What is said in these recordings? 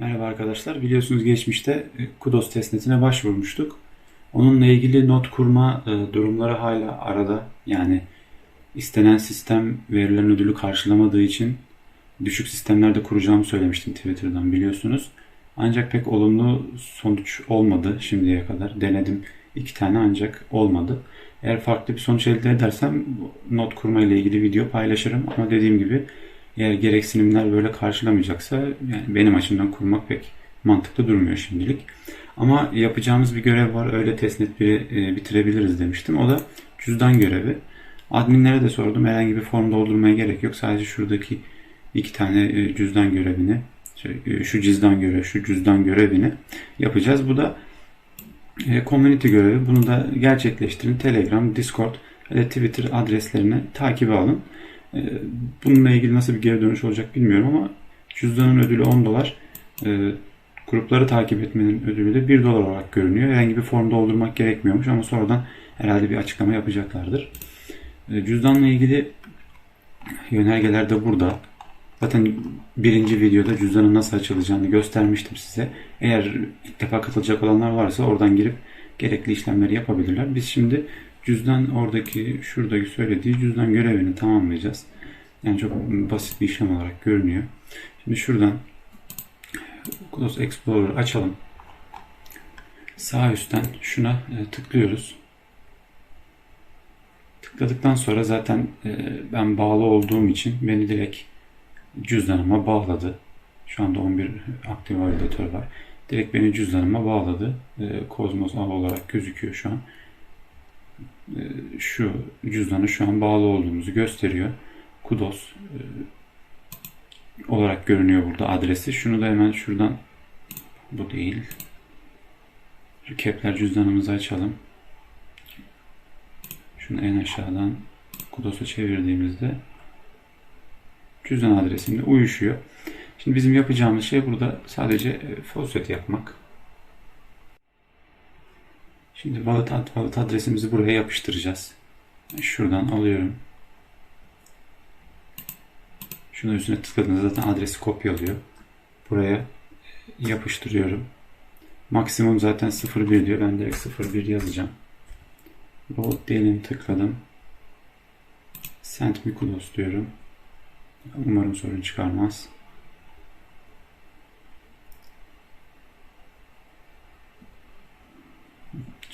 Merhaba arkadaşlar. Biliyorsunuz geçmişte e, Kudos testnetine başvurmuştuk. Onunla ilgili not kurma e, durumları hala arada. Yani istenen sistem verilen ödülü karşılamadığı için düşük sistemlerde kuracağımı söylemiştim Twitter'dan biliyorsunuz. Ancak pek olumlu sonuç olmadı şimdiye kadar. Denedim iki tane ancak olmadı. Eğer farklı bir sonuç elde edersem not kurma ile ilgili video paylaşırım. Ama dediğim gibi eğer gereksinimler böyle karşılamayacaksa yani benim açımdan kurmak pek mantıklı durmuyor şimdilik. Ama yapacağımız bir görev var. Öyle testnet bir e, bitirebiliriz demiştim. O da cüzdan görevi. Adminlere de sordum. Herhangi bir form doldurmaya gerek yok. Sadece şuradaki iki tane e, cüzdan görevini şey, e, şu cüzdan görevi, şu cüzdan görevini yapacağız. Bu da community görevi. Bunu da gerçekleştirin. Telegram, Discord ve Twitter adreslerini takibe alın. E, Bununla ilgili nasıl bir geri dönüş olacak bilmiyorum ama cüzdanın ödülü 10 dolar. E, Grupları takip etmenin ödülü de 1 dolar olarak görünüyor. Herhangi bir form doldurmak gerekmiyormuş ama sonradan herhalde bir açıklama yapacaklardır. E, Cüzdanla ilgili yönergeler de burada. Zaten birinci videoda cüzdanın nasıl açılacağını göstermiştim size. Eğer ilk defa katılacak olanlar varsa oradan girip gerekli işlemleri yapabilirler. Biz şimdi cüzdan oradaki şuradaki söylediği cüzdan görevini tamamlayacağız. Yani çok basit bir işlem olarak görünüyor. Şimdi şuradan Close Explorer açalım. Sağ üstten şuna e, tıklıyoruz. Tıkladıktan sonra zaten e, ben bağlı olduğum için beni direkt cüzdanıma bağladı. Şu anda 11 aktif validatör var. Direkt beni cüzdanıma bağladı. E, Cosmos Av olarak gözüküyor şu an. E, şu cüzdanı şu an bağlı olduğumuzu gösteriyor. Kudos e, olarak görünüyor burada adresi. Şunu da hemen şuradan bu değil. Şu Kepler cüzdanımızı açalım. Şunu en aşağıdan Kudos'a çevirdiğimizde cüzdan adresimle uyuşuyor. Şimdi bizim yapacağımız şey burada sadece e, faucet yapmak. Şimdi wallet, ad- wallet adresimizi buraya yapıştıracağız. Şuradan alıyorum. Şunun üstüne tıkladığınızda zaten adresi kopyalıyor. Buraya yapıştırıyorum. Maksimum zaten 01 diyor. Ben direkt 01 yazacağım. Load diyelim tıkladım. Send me kudos diyorum. Umarım sorun çıkarmaz.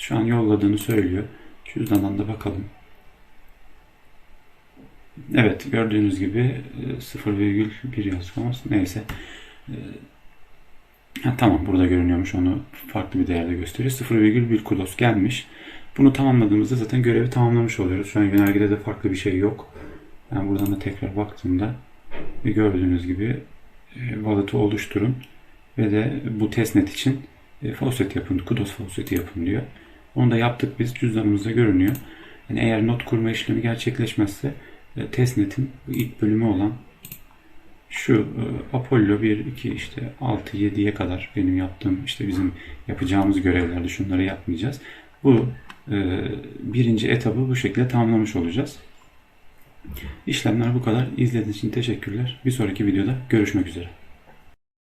Şu an yolladığını söylüyor. Cüzdandan da bakalım. Evet gördüğünüz gibi e, 0,1 yazdık ama neyse. E, Ha, tamam burada görünüyormuş onu farklı bir değerde gösteriyor. 0,1 kudos gelmiş. Bunu tamamladığımızda zaten görevi tamamlamış oluyoruz. Şu an yönergede de farklı bir şey yok. Ben buradan da tekrar baktığımda ve gördüğünüz gibi e, wallet'ı oluşturun ve de bu testnet için e, faucet yapın, kudos fauceti yapın diyor. Onu da yaptık biz. Cüzdanımızda görünüyor. Yani eğer not kurma işlemi gerçekleşmezse e, testnetin ilk bölümü olan şu e, Apollo 1, 2 işte 6, 7'ye kadar benim yaptığım işte bizim yapacağımız görevlerde şunları yapmayacağız. Bu e, birinci etabı bu şekilde tamamlamış olacağız. İşlemler bu kadar. İzlediğiniz için teşekkürler. Bir sonraki videoda görüşmek üzere.